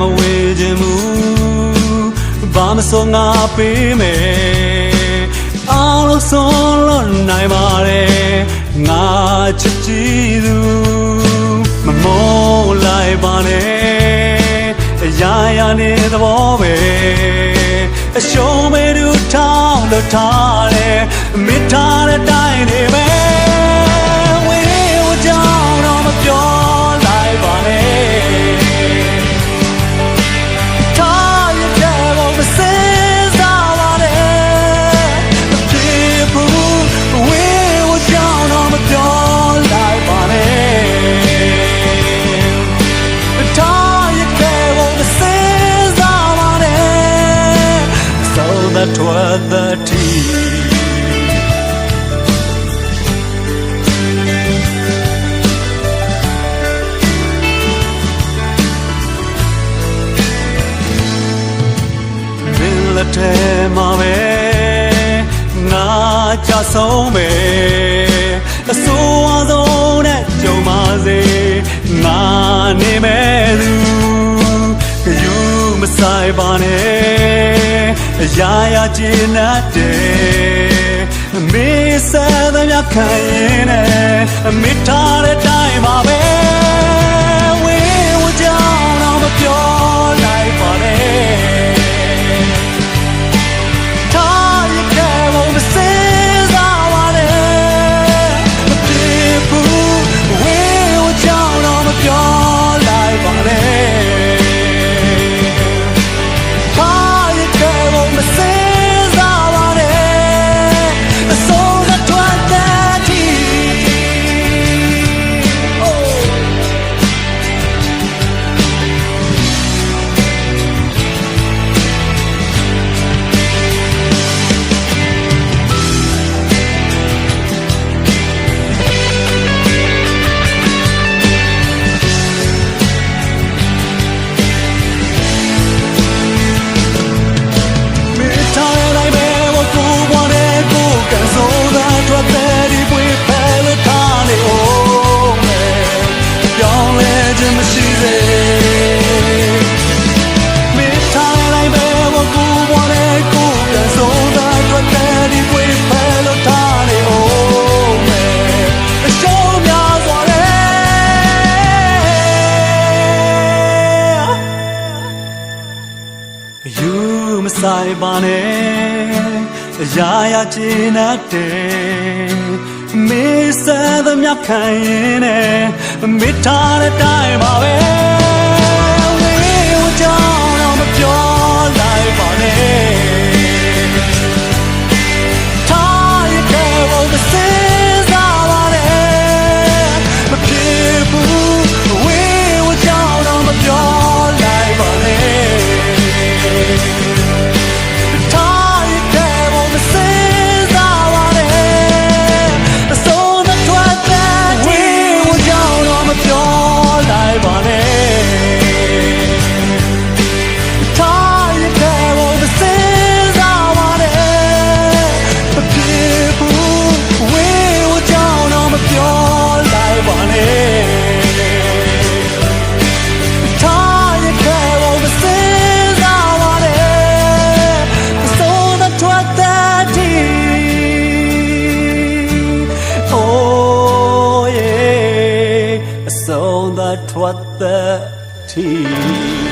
မဝေခြင်းမူဘာမစုံငါပေးမယ်အားလုံးဆုံးလွန်နိုင်ပါれငါချစ်ကြည်သူမမောလိုက်ပါနဲ့အရာရာနေသဘောပဲအရှုံးမဲ့သူထောင်းလို့ထားတယ်မိထားတဲ့တိုင်းတွေပဲ လက်ထဲမှာပဲငါကြဆုံးပဲအဆိုးအဆုံးနဲ့ကြုံပါစေငါနေမဲ့သူကယူမဆိုင်ပါနဲ့အရာရာကျဉ်တတ်တယ်မေးစားသမျှခံရင်နဲ့ ဆိုင်ပါနဲ့အရာရာချေနပ်တယ်မေးစားသမျှခံရင်နဲ့မေးထားတဲ့တိုင်းပါပဲ what the tea